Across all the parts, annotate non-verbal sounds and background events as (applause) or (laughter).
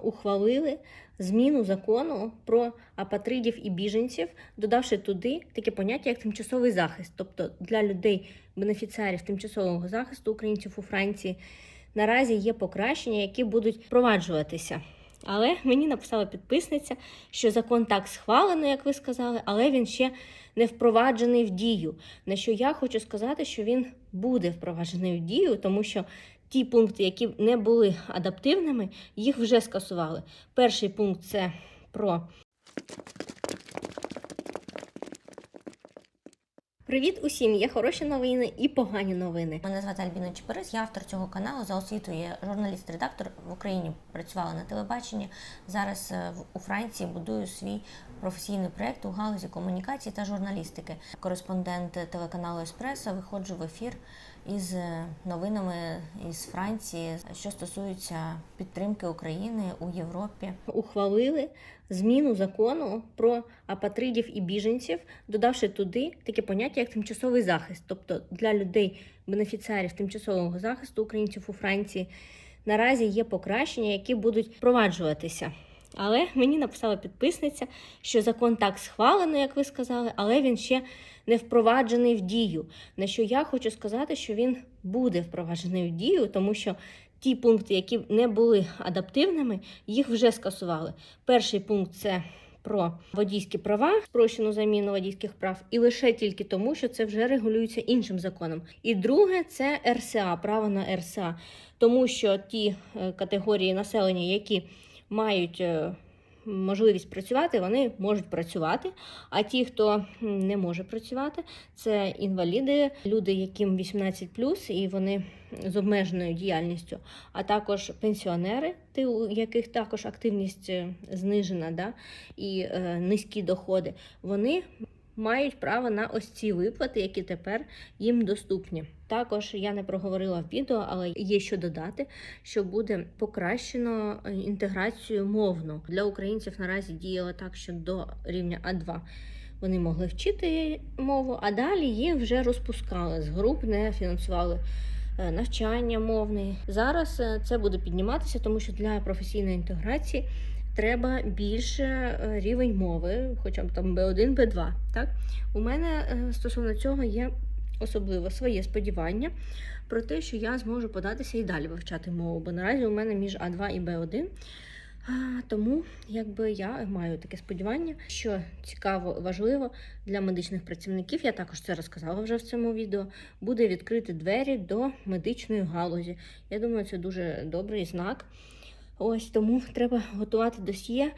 ухвалили зміну закону про апатридів і біженців, додавши туди таке поняття як тимчасовий захист. Тобто для людей, бенефіціарів тимчасового захисту українців у Франції, наразі є покращення, які будуть впроваджуватися. Але мені написала підписниця, що закон так схвалено, як ви сказали, але він ще не впроваджений в дію. На що я хочу сказати, що він буде впроваджений в дію, тому що ті пункти, які не були адаптивними, їх вже скасували. Перший пункт це про. Привіт усім! Є хороші новини і погані новини. Мене звати Альбіна Чепирис, я автор цього каналу. За освітою є журналіст-редактор в Україні. Працювала на телебаченні. Зараз е, у Франції будую свій професійний проєкт у галузі комунікації та журналістики. Кореспондент телеканалу Еспресо виходжу в ефір із е, новинами із Франції, що стосуються підтримки України у Європі. ухвалили зміну закону про апатридів і біженців, додавши туди таке поняття як тимчасовий захист. Тобто для людей, бенефіціарів тимчасового захисту українців у Франції, наразі є покращення, які будуть впроваджуватися. Але мені написала підписниця, що закон так схвалено, як ви сказали, але він ще не впроваджений в дію. На що я хочу сказати, що він буде впроваджений в дію, тому що ті пункти, які не були адаптивними, їх вже скасували. Перший пункт це про водійські права, спрощену заміну водійських прав, і лише тільки тому, що це вже регулюється іншим законом. І друге це РСА, право на РСА, тому що ті е, категорії населення, які мають е, можливість працювати, вони можуть працювати. А ті, хто не може працювати, це інваліди, люди, яким 18 і вони з обмеженою діяльністю, а також пенсіонери, ти у яких також активність е, знижена, да, і е, низькі доходи, вони мають право на ось ці виплати, які тепер їм доступні. Також я не проговорила в відео, але є що додати, що буде покращено е, інтеграцію мовну для українців. Наразі діяло так, що до рівня А2 вони могли вчити мову, а далі їх вже розпускали з груп, не фінансували е, навчання мовне. Зараз е, це буде підніматися, тому що для професійної інтеграції треба більше е, рівень мови, хоча б там B1, B2. Так? У мене е, стосовно цього є особливо своє сподівання про те, що я зможу податися і далі вивчати мову, бо наразі у мене між А2 і Б1. Тому якби я маю таке сподівання, що цікаво, важливо для медичних працівників, я також це розказала вже в цьому відео, буде відкрити двері до медичної галузі. Я думаю, це дуже добрий знак. Ось тому треба готувати досьє е,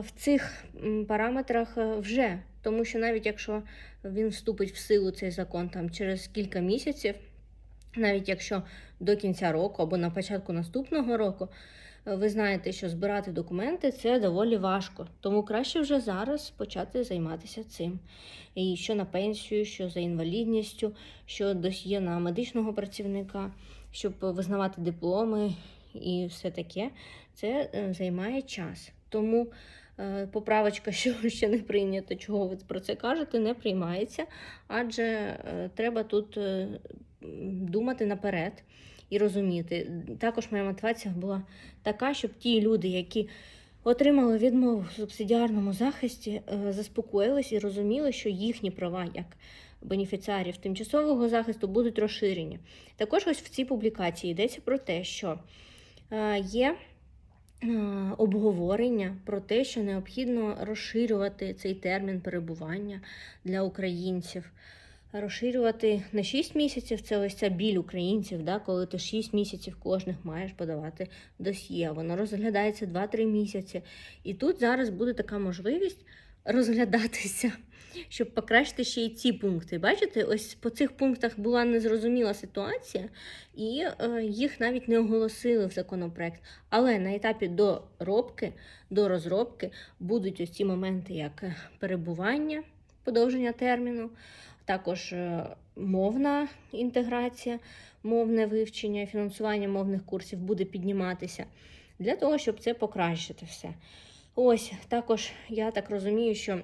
в цих параметрах е, вже. Тому що навіть якщо він вступить в силу цей закон там через кілька місяців, навіть якщо до кінця року або на початку наступного року, е, ви знаєте, що збирати документи це доволі важко. Тому краще вже зараз почати займатися цим. І що на пенсію, що за інвалідністю, що досьє на медичного працівника, щоб визнавати дипломи і все таке, це е, займає час. Тому е, поправочка, (laughs) що ще не прийнято, чого ви про це кажете, не приймається, адже е, треба тут думати наперед і розуміти. Також моя мотивація була така, щоб ті люди, які отримали відмову в субсидіарному захисті, заспокоїлись і розуміли, що їхні права як бенефіціарів тимчасового захисту будуть розширені. Також ось в цій публікації йдеться про те, що є е, обговорення про те, що необхідно розширювати цей термін перебування для українців. Розширювати на 6 місяців це ось ця біль українців, да, коли ти 6 місяців кожних маєш подавати досьє. Воно розглядається 2-3 місяці. І тут зараз буде така можливість розглядатися, щоб покращити ще й ці пункти. Бачите, ось по цих пунктах була незрозуміла ситуація, і е, їх навіть не оголосили в законопроект. Але на етапі доробки, до розробки будуть ось ці моменти, як е, перебування, подовження терміну, також е, мовна інтеграція, мовне вивчення, фінансування мовних курсів буде підніматися для того, щоб це покращити все. Ось також я так розумію, що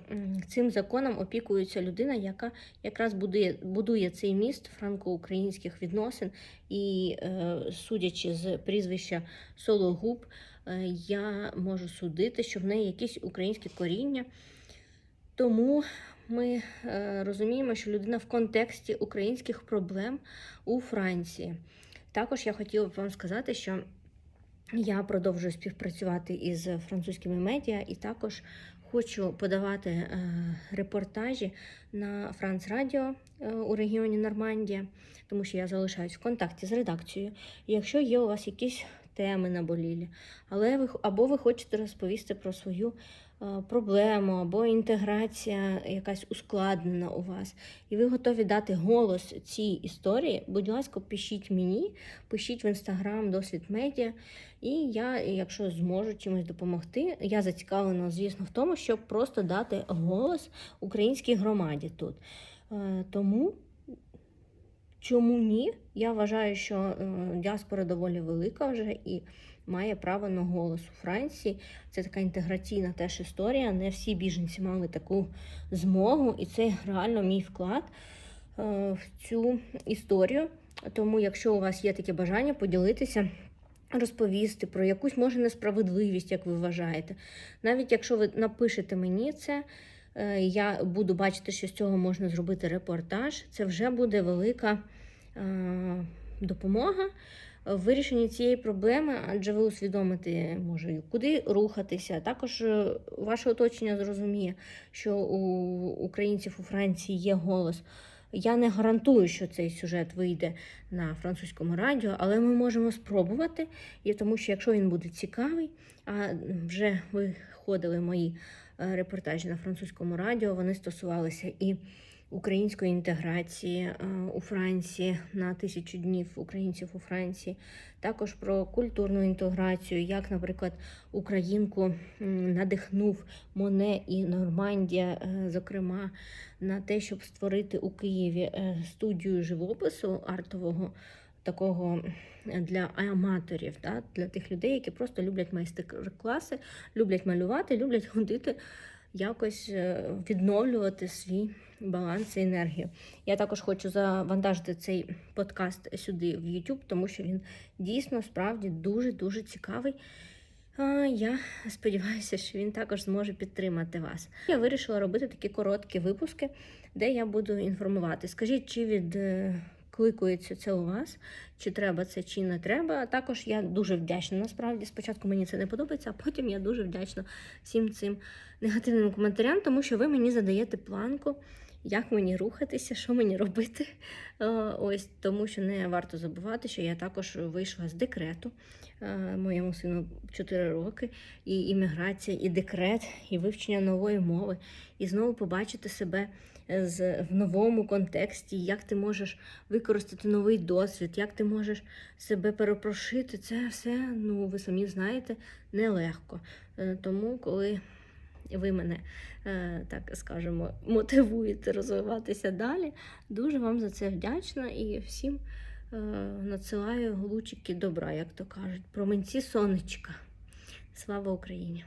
цим законом опікується людина, яка якраз будує, будує цей міст франко-українських відносин, і, е, судячи з прізвища Сологуб, е, я можу судити, що в неї якісь українські коріння. Тому ми е, розуміємо, що людина в контексті українських проблем у Франції. Також я хотіла б вам сказати, що я продовжую співпрацювати із французькими медіа і також хочу подавати е, репортажі на Франц Радіо е, у регіоні Нормандія, тому що я залишаюсь в контакті з редакцією. Якщо є у вас якісь теми наболілі, але ви або ви хочете розповісти про свою проблему, або інтеграція якась ускладнена у вас, і ви готові дати голос цій історії, будь ласка, пишіть мені, пишіть в інстаграм досвід медіа. І я, якщо зможу чимось допомогти, я зацікавлена, звісно, в тому, щоб просто дати голос українській громаді тут. Е, Тому чому ні? Я вважаю, що е, діаспора доволі велика вже і має право на голос у Франції. Це така інтеграційна теж історія. Не всі біженці мали таку змогу, і це реально мій вклад е, в цю історію. Тому, якщо у вас є таке бажання поділитися, розповісти про якусь може несправедливість, як ви вважаєте. Навіть якщо ви напишете мені це, я буду бачити, що з цього можна зробити репортаж. Це вже буде велика е, допомога в вирішенні цієї проблеми, адже ви усвідомите, може, куди рухатися. Також е, ваше оточення зрозуміє, що у українців у Франції є голос. Я не гарантую, що цей сюжет вийде на французькому радіо, але ми можемо спробувати. Тому що якщо він буде цікавий, а вже виходили мої е, репортажі на французькому радіо, вони стосувалися і української інтеграції е, у Франції на тисячу днів українців у Франції, також про культурну інтеграцію, як, наприклад, українку надихнув Моне і Нормандія, е, зокрема, на те, щоб створити у Києві е, студію живопису артового. Такого для аматорів, да, для тих людей, які просто люблять майстер-класи, люблять малювати, люблять (laughs) ходити, якось е, відновлювати свій баланс і енергію. Я також хочу завантажити цей подкаст сюди в YouTube, тому що він дійсно справді дуже-дуже цікавий. Я (laughs) сподіваюся, що він також зможе підтримати вас. Я вирішила робити такі короткі випуски, де я буду інформувати. Скажіть, чи відкликується це у вас, чи треба це, чи не треба. Також я дуже вдячна. Насправді, спочатку мені це не подобається, а потім я дуже вдячна всім цим негативним коментарям, тому що ви мені задаєте планку. Як мені рухатися, що мені робити? Е, Ось тому, що не варто забувати, що я також вийшла з декрету е, моєму сину 4 роки, і імміграція, і декрет, і вивчення нової мови, і знову побачити себе е, з, в новому контексті, як ти можеш використати новий досвід, як ти можеш себе перепрошити. Це все, ну ви самі знаєте, нелегко. Тому, коли ви мене, е, так скажемо, мотивуєте розвиватися далі. Дуже вам за це вдячна і всім е, надсилаю глучики добра, як то кажуть. Променці сонечка. Слава Україні!